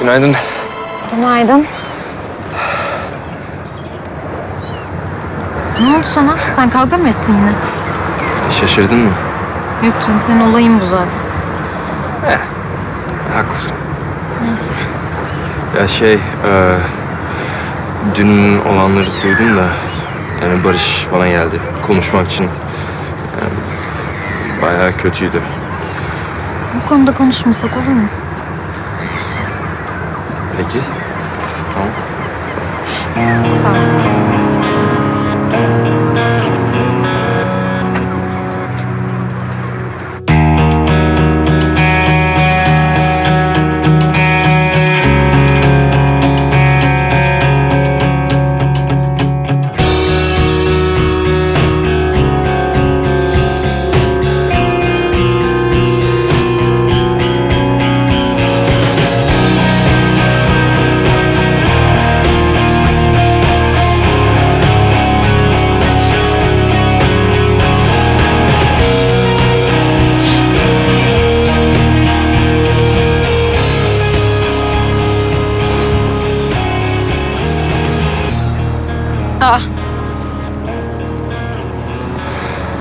Günaydın. Günaydın. Ne oldu sana? Sen kavga mı ettin yine? Şaşırdın mı? Yok canım senin olayın bu zaten. Haklısın. Neyse. Ya şey, e, dün olanları duydum da yani Barış bana geldi konuşmak için. Yani, bayağı kötüydü. Bu konuda konuşmasak olur mu? 그랬지? 어? 항상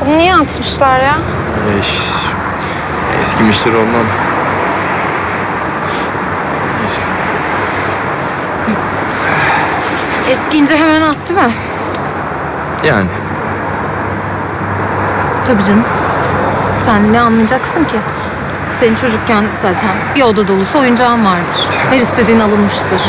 Bunu niye atmışlar ya? E, ş- eskimiştir ondan. Neyse. Eskiyince hemen attı mı? Yani Tabii canım. Sen ne anlayacaksın ki? Senin çocukken zaten bir oda dolusu oyuncağın vardır. Her istediğin alınmıştır.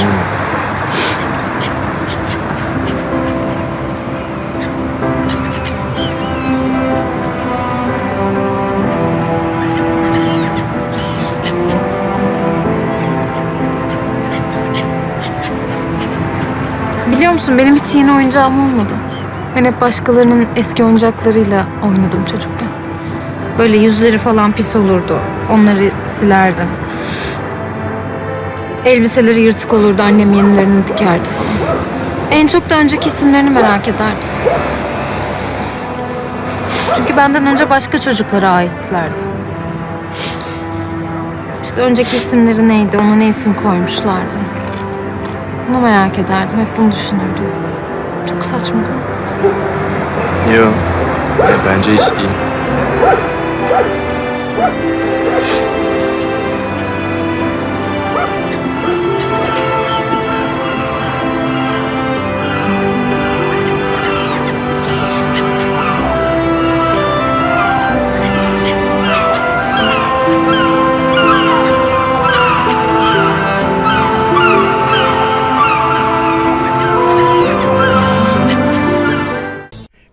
Biliyor musun benim hiç yeni oyuncağım olmadı. Ben hep başkalarının eski oyuncaklarıyla oynadım çocukken. Böyle yüzleri falan pis olurdu. Onları silerdim. Elbiseleri yırtık olurdu. Annem yenilerini dikerdi falan. En çok da önceki isimlerini merak ederdim. Çünkü benden önce başka çocuklara aittilerdi. İşte önceki isimleri neydi, ona ne isim koymuşlardı. Bunu merak ederdim, hep bunu düşünürdüm. Çok saçma değil mi? yok. Bence hiç değil.